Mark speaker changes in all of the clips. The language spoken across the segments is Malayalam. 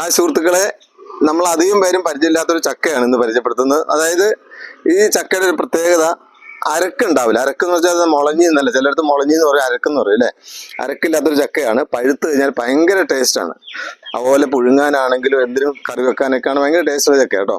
Speaker 1: ആ സുഹൃത്തുക്കളെ നമ്മൾ അധികം പേരും പരിചയമില്ലാത്തൊരു ചക്കയാണ് ഇന്ന് പരിചയപ്പെടുത്തുന്നത്. അതായത് ഈ ചക്കയുടെ ഒരു പ്രത്യേകത അരക്കുണ്ടാവില്ല. അരക്കെന്ന് വെച്ചാൽ അത് മുളഞ്ഞി എന്നല്ല. ചിലടത്ത് മുളഞ്ഞി എന്ന് പറയും അരക്കെന്ന് പറയും അല്ലേ? അരക്കില്ലാത്തൊരു ചക്കയാണ്. പഴുത്ത് കഴിഞ്ഞാൽ ഭയങ്കര ടേസ്റ്റാണ് അതുപോലെ പുഴുങ്ങാനാണെങ്കിലും എന്തിനും കറി വെക്കാനൊക്കെയാണ് ഭയങ്കര ടേസ്റ്റുള്ള ചക്ക കേട്ടോ.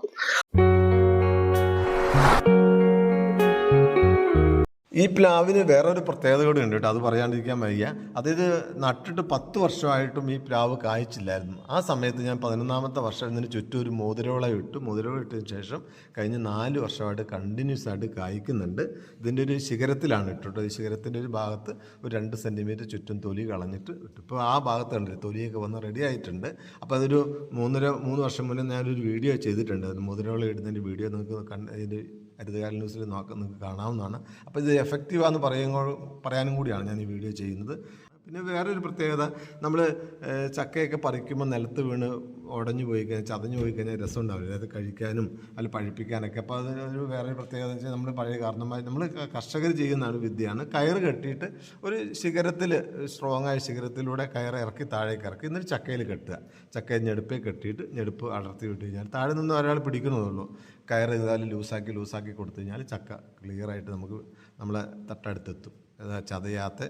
Speaker 2: ഈ പ്ലാവിന് വേറൊരു പ്രത്യേകത കൂടി ഉണ്ട് കേട്ടോ അത് പറയാണ്ടിരിക്കാൻ വയ്യ. അതായത് നട്ടിട്ട് പത്ത് വർഷമായിട്ടും ഈ പ്ലാവ് കായ്ച്ചില്ലായിരുന്നു. ആ സമയത്ത് ഞാൻ പതിനൊന്നാമത്തെ വർഷം ഇതിന് ചുറ്റും ഒരു മോതിരവിള ഇട്ടു. മോതിരവിള ഇട്ടതിന് ശേഷം കഴിഞ്ഞ നാല് വർഷമായിട്ട് കണ്ടിന്യൂസ് ആയിട്ട് കായ്ക്കുന്നുണ്ട്. ഇതിന്റെ ഒരു ശിഖരത്തിലാണ് ഇട്ടിട്ട് ഈ ശിഖരത്തിന്റെ ഒരു ഭാഗത്ത് ഒരു രണ്ട് സെന്റിമീറ്റർ ചുറ്റും തൊലി കളഞ്ഞിട്ട് ഇട്ടു. ഇപ്പോൾ ആ ഭാഗത്തുണ്ട് തൊലിയൊക്കെ വന്ന് റെഡി ആയിട്ടുണ്ട്. അപ്പോൾ അതൊരു മൂന്നര മൂന്ന് വർഷം മുന്നേ ഞാനൊരു വീഡിയോ ചെയ്തിട്ടുണ്ട്. മുതിരവിള ഇടുന്നതിന്റെ വീഡിയോ നിങ്ങൾക്ക് കണ്ട് ഹരിതകാല ന്യൂസിൽ നോക്കുന്നത് നിങ്ങൾക്ക് കാണാവുന്നതാണ്. അപ്പോൾ ഇത് എഫക്റ്റീവാന്ന് പറയുമ്പോൾ പറയാനും കൂടിയാണ് ഞാൻ ഈ വീഡിയോ ചെയ്യുന്നത്. പിന്നെ വേറൊരു പ്രത്യേകത നമ്മൾ ചക്കയൊക്കെ പറിക്കുമ്പോൾ നിലത്ത് വീണ് ഉടഞ്ഞു പോയി കഴിഞ്ഞാൽ ചതഞ്ഞു പോയി കഴിഞ്ഞാൽ രസം ഉണ്ടാവില്ല അത് കഴിക്കാനും അല്ല പഴിപ്പിക്കാനൊക്കെ. അപ്പോൾ അതിനൊരു വേറൊരു പ്രത്യേകത വെച്ചാൽ നമ്മൾ പഴയ കാരണമായി നമ്മൾ കർഷകർ ചെയ്യുന്ന ഒരു വിദ്യയാണ്. കയറ് കെട്ടിയിട്ട് ഒരു ശിഖരത്തിൽ സ്ട്രോങ് ആയ ശിഖരത്തിലൂടെ കയറ് ഇറക്കി താഴേക്ക് ഇറക്കി എന്നിട്ട് ചക്കയിൽ കെട്ടുക. ചക്കയിൽ ഞെടുപ്പേ കെട്ടിയിട്ട് ഞെടുപ്പ് അടർത്തി വിട്ട് കഴിഞ്ഞാൽ താഴെ നിന്ന് ഒരാൾ പിടിക്കുന്നതുള്ളൂ കയറ് ഇതായാലും ലൂസാക്കി ലൂസാക്കി കൊടുത്തു കഴിഞ്ഞാൽ ചക്ക ക്ലിയറായിട്ട് നമുക്ക് നമ്മളെ തട്ടടുത്തെത്തും. ചതയാത്ത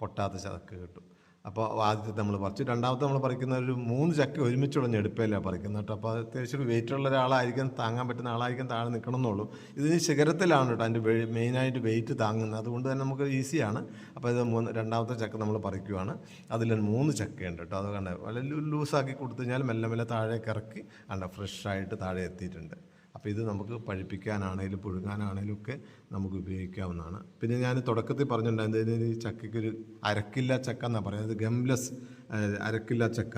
Speaker 2: പൊട്ടാത്ത ചക്ക് കിട്ടും. അപ്പോൾ ആദ്യത്തെ നമ്മൾ പറിച്ചു. രണ്ടാമത്തെ നമ്മൾ പറിക്കുന്ന ഒരു മൂന്ന് ചക്ക ഒരുമിച്ചുള്ള ഞെടുപ്പേലാണ് പറിക്കുന്നത് കേട്ടോ. അപ്പോൾ അത്യാവശ്യം ഒരു വെയിറ്റ് ഉള്ള ഒരാളായിരിക്കും താങ്ങാൻ പറ്റുന്ന ആളായിരിക്കും താഴെ നിൽക്കണം എന്നുള്ളൂ ഇതിന് ശിഖരത്തിലാണ് കേട്ടോ അതിന്റെ മെയിനായിട്ട് വെയിറ്റ് താങ്ങുന്നത്. അതുകൊണ്ട് തന്നെ നമുക്ക് ഈസിയാണ്. അപ്പോൾ ഇത് മൂന്ന് രണ്ടാമത്തെ ചക്ക നമ്മൾ പറിക്കുവാണ്. അതിൽ മൂന്ന് ചക്കയുണ്ട് കേട്ടോ. അത് കണ്ട? വളരെ ലൂസാക്കി കൊടുത്തു കഴിഞ്ഞാൽ മെല്ലെ മെല്ലെ താഴേക്ക് ഇറക്കി കണ്ട? ഫ്രഷായിട്ട് താഴെ എത്തിയിട്ടുണ്ട്. അപ്പോൾ ഇത് നമുക്ക് പഴിപ്പിക്കാനാണേലും പുഴുങ്ങാനാണേലും ഒക്കെ നമുക്ക് ഉപയോഗിക്കാവുന്നതാണ്. പിന്നെ ഞാൻ തുടക്കത്തിൽ പറഞ്ഞിട്ടുണ്ടായിരുന്നു ഈ ചക്കയ്ക്കൊരു അരക്കില്ല ചക്ക എന്നാണ് പറയുന്നത്. ഗംലെസ് അരക്കില്ല ചക്ക.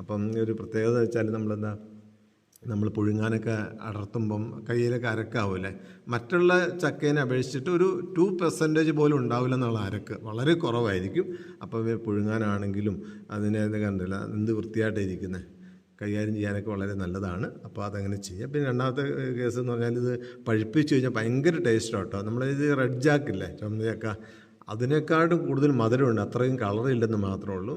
Speaker 2: അപ്പം ഒരു പ്രത്യേകത വെച്ചാൽ നമ്മളെന്താ നമ്മൾ പുഴുങ്ങാനൊക്കെ അടർത്തുമ്പം കയ്യിലൊക്കെ അരക്കാവില്ലേ മറ്റുള്ള ചക്കേനെ അപേക്ഷിച്ചിട്ട് ഒരു ടു പെർസെന്റേജ് പോലും ഉണ്ടാവില്ല എന്നുള്ള അരക്ക് വളരെ കുറവായിരിക്കും. അപ്പോൾ പുഴുങ്ങാനാണെങ്കിലും അതിനെ കണ്ടില്ല എന്ത് വൃത്തിയായിട്ടാണ് ഇരിക്കുന്നത് കൈകാര്യം ചെയ്യാനൊക്കെ വളരെ നല്ലതാണ്. അപ്പോൾ അതങ്ങനെ ചെയ്യാം. പിന്നെ രണ്ടാമത്തെ കേസ് എന്ന് പറഞ്ഞാൽ ഇത് പഴുപ്പിച്ച് കഴിഞ്ഞാൽ ഭയങ്കര ടേസ്റ്റ് കേട്ടോ നമ്മളിത് റെഡ് ജാക്കില്ലേ ചുമന്ന ചക്ക അതിനേക്കാളും കൂടുതൽ മധുരമുണ്ട്. അത്രയും കളറില്ലെന്ന് മാത്രമേ ഉള്ളൂ.